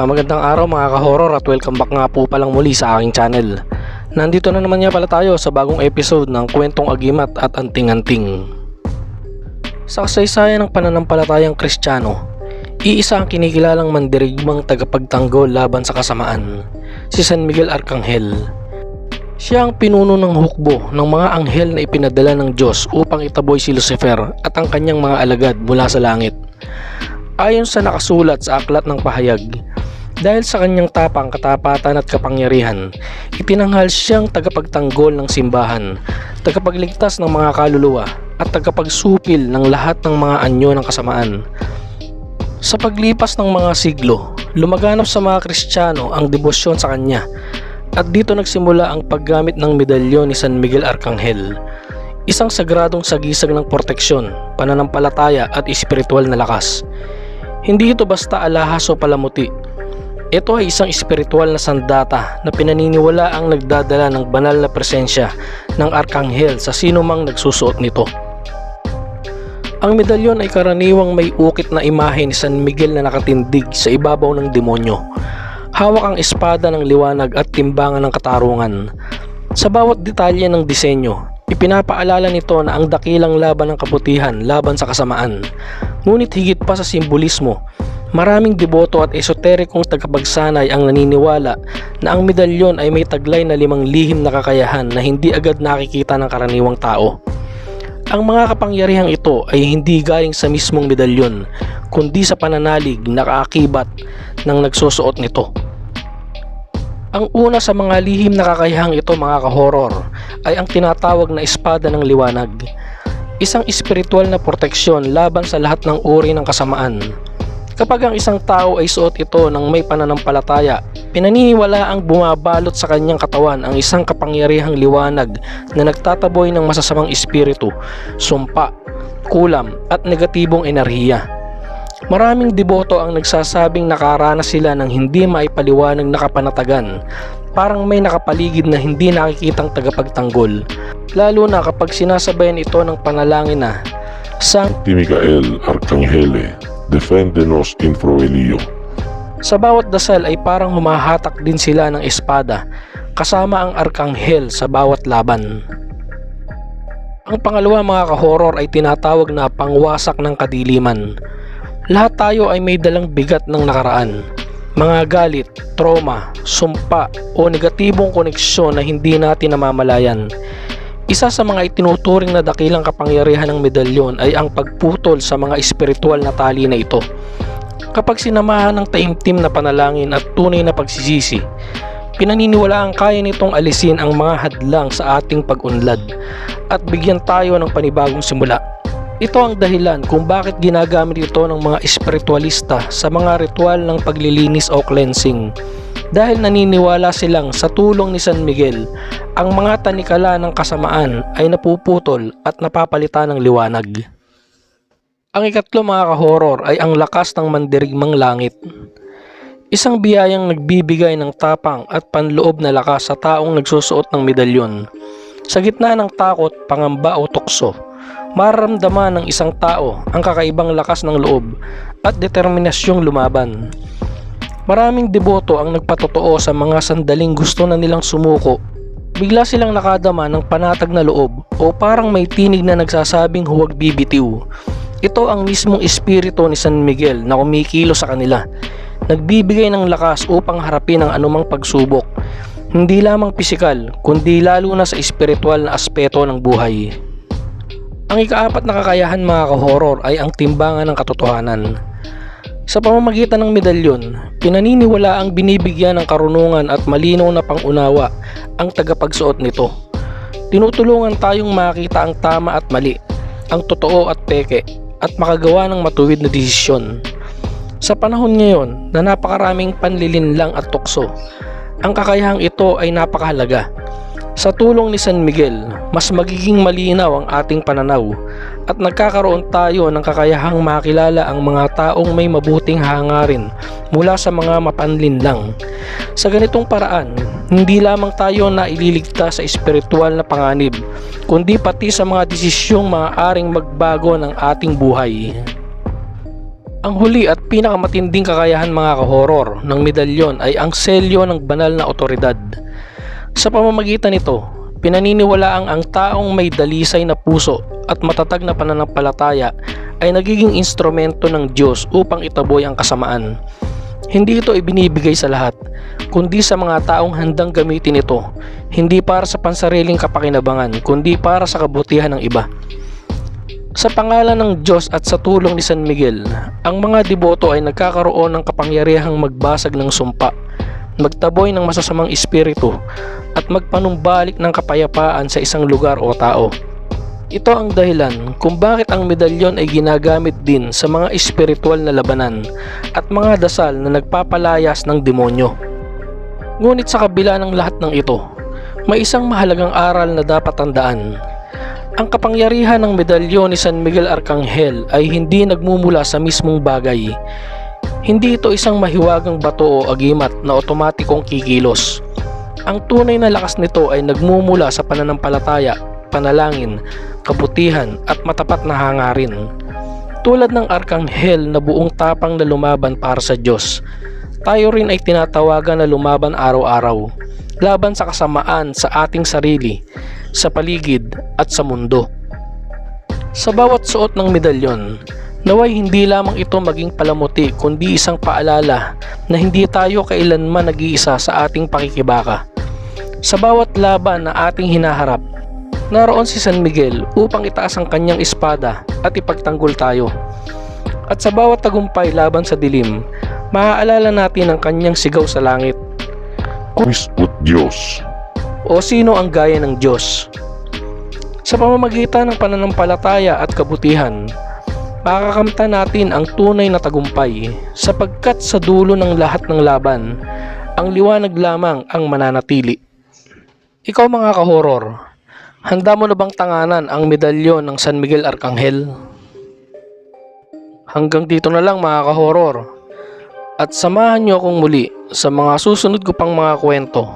Ah, magandang araw mga ka-horror at welcome back nga po palang muli sa aking channel. Nandito na naman nga pala tayo sa bagong episode ng Kwentong Agimat at Anting-Anting. Sa kasaysayan ng pananampalatayang kristyano, iisa ang kinikilalang mandirigmang tagapagtanggol laban sa kasamaan, si San Miguel Arcangel. Siya ang pinuno ng hukbo ng mga anghel na ipinadala ng Diyos upang itaboy si Lucifer at ang kanyang mga alagad mula sa langit. Ayon sa nakasulat sa aklat ng pahayag, dahil sa kanyang tapang, katapatan at kapangyarihan, itinanghal siyang tagapagtanggol ng simbahan, tagapagligtas ng mga kaluluwa, at tagapagsupil ng lahat ng mga anyo ng kasamaan. Sa paglipas ng mga siglo, lumaganap sa mga Kristiyano ang debosyon sa kanya at dito nagsimula ang paggamit ng medalyon ni San Miguel Arcangel, isang sagradong sagisag ng proteksyon, pananampalataya at espiritual na lakas. Hindi ito basta alahas o palamuti. Ito ay isang espiritual na sandata na pinaniniwala ang nagdadala ng banal na presensya ng Arkanghel sa sino mang nagsusuot nito. Ang medalyon ay karaniwang may ukit na imahe ni San Miguel na nakatindig sa ibabaw ng demonyo. Hawak ang espada ng liwanag at timbangan ng katarungan. Sa bawat detalye ng disenyo, ipinapaalala nito na ang dakilang laban ng kabutihan laban sa kasamaan. Ngunit higit pa sa simbolismo, maraming deboto at esoterikong tagapagsanay ang naniniwala na ang medalyon ay may taglay na limang lihim na kakayahan na hindi agad nakikita ng karaniwang tao. Ang mga kapangyarihang ito ay hindi galing sa mismong medalyon, kundi sa pananalig na kaakibat ng nagsusuot nito. Ang una sa mga lihim na kakayahang ito mga kahoror ay ang tinatawag na espada ng liwanag. Isang espiritual na proteksyon laban sa lahat ng uri ng kasamaan. Kapag ang isang tao ay suot ito ng may pananampalataya, pinaniniwala ang bumabalot sa kanyang katawan ang isang kapangyarihang liwanag na nagtataboy ng masasamang espiritu, sumpa, kulam at negatibong enerhiya. Maraming deboto ang nagsasabing nakaranas sila ng hindi maipaliwanag na kapanatagan, parang may nakapaligid na hindi nakikitang tagapagtanggol, lalo na kapag sinasabayan ito ng panalangin na, Sancti Ti Micael Arcangele, defendenos in Froelio. Sa bawat dasal ay parang humahatak din sila ng espada kasama ang arkanghel sa bawat laban. Ang pangalawa mga kahoror ay tinatawag na pangwasak ng kadiliman. Lahat tayo ay may dalang bigat ng nakaraan. Mga galit, trauma, sumpa o negatibong koneksyon na hindi natin namamalayan. Isa sa mga itinuturing na dakilang kapangyarihan ng medalyon ay ang pagputol sa mga espiritual na tali na ito. Kapag sinamahan ng taimtim na panalangin at tunay na pagsisisi, pinaniniwala ang kaya nitong alisin ang mga hadlang sa ating pag-unlad at bigyan tayo ng panibagong simula. Ito ang dahilan kung bakit ginagamit ito ng mga espiritualista sa mga ritual ng paglilinis o cleansing. Dahil naniniwala silang sa tulong ni San Miguel, ang mga tanikala ng kasamaan ay napuputol at napapalitan ng liwanag. Ang ikatlo mga kahoror ay ang lakas ng mandirigmang langit. Isang biyayang nagbibigay ng tapang at panloob na lakas sa taong nagsusuot ng medalyon. Sa gitna ng takot, pangamba o tukso, mararamdaman ng isang tao ang kakaibang lakas ng loob at determinasyong lumaban. Maraming deboto ang nagpatotoo sa mga sandaling gusto na nilang sumuko. Bigla silang nakadama ng panatag na loob o parang may tinig na nagsasabing huwag bibitiw. Ito ang mismong espiritu ni San Miguel na kumikilo sa kanila. Nagbibigay ng lakas upang harapin ang anumang pagsubok. Hindi lamang pisikal, kundi lalo na sa espiritual na aspeto ng buhay. Ang ikaapat na kakayahan mga kahoror ay ang timbangan ng katotohanan. Sa pamamagitan ng medalyon, pinaniniwala ang binibigyan ng karunungan at malinaw na pangunawa ang tagapagsuot nito. Tinutulungan tayong makita ang tama at mali, ang totoo at peke, at makagawa ng matuwid na desisyon. Sa panahon ngayon na napakaraming panlilinlang at tukso, ang kakayahang ito ay napakahalaga. Sa tulong ni San Miguel, mas magiging malinaw ang ating pananaw at nagkakaroon tayo ng kakayahang makilala ang mga taong may mabuting hangarin mula sa mga mapanlinlang. Sa ganitong paraan, hindi lamang tayo na ililigtas sa espiritual na panganib, kundi pati sa mga desisyong maaaring magbago ng ating buhay. Ang huli at pinakamatinding kakayahan mga kahoror ng medalyon ay ang selyo ng banal na otoridad. Sa pamamagitan nito, pinaniniwalaang ang taong may dalisay na puso at matatag na pananampalataya ay nagiging instrumento ng Diyos upang itaboy ang kasamaan. Hindi ito ibinibigay sa lahat, kundi sa mga taong handang gamitin ito, hindi para sa pansariling kapakinabangan, kundi para sa kabutihan ng iba. Sa pangalan ng Diyos at sa tulong ni San Miguel, ang mga deboto ay nagkakaroon ng kapangyarihang magbasag ng sumpa, magtaboy ng masasamang espiritu, magpanumbalik ng kapayapaan sa isang lugar o tao. Ito ang dahilan kung bakit ang medalyon ay ginagamit din sa mga espiritual na labanan at mga dasal na nagpapalayas ng demonyo. Ngunit sa kabila ng lahat ng ito, may isang mahalagang aral na dapat tandaan. Ang kapangyarihan ng medalyon ni San Miguel Arcangel ay hindi nagmumula sa mismong bagay. Hindi ito isang mahiwagang bato o agimat na otomatikong kikilos. Ang tunay na lakas nito ay nagmumula sa pananampalataya, panalangin, kabutihan at matapat na hangarin. Tulad ng Arkanghel na buong tapang na lumaban para sa Diyos, tayo rin ay tinatawagan na lumaban araw-araw, laban sa kasamaan sa ating sarili, sa paligid at sa mundo. Sa bawat suot ng medalyon, naway hindi lamang ito maging palamuti kundi isang paalala na hindi tayo kailanman nag-iisa sa ating pakikibaka. Sa bawat laban na ating hinaharap, naroon si San Miguel upang itaas ang kanyang espada at ipagtanggol tayo. At sa bawat tagumpay laban sa dilim, maaalala natin ang kanyang sigaw sa langit. At Diyos. O sino ang gaya ng Diyos? Sa pamamagitan ng pananampalataya at kabutihan, makakamta natin ang tunay na tagumpay sapagkat sa dulo ng lahat ng laban, ang liwanag lamang ang mananatili. Ikaw mga kahoror, handa mo na bang tanganan ang medalyon ng San Miguel Arcangel? Hanggang dito na lang mga kahoror. At samahan niyo akong muli sa mga susunod ko pang mga kwento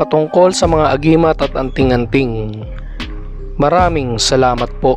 patungkol sa mga agimat at anting-anting. Maraming salamat po.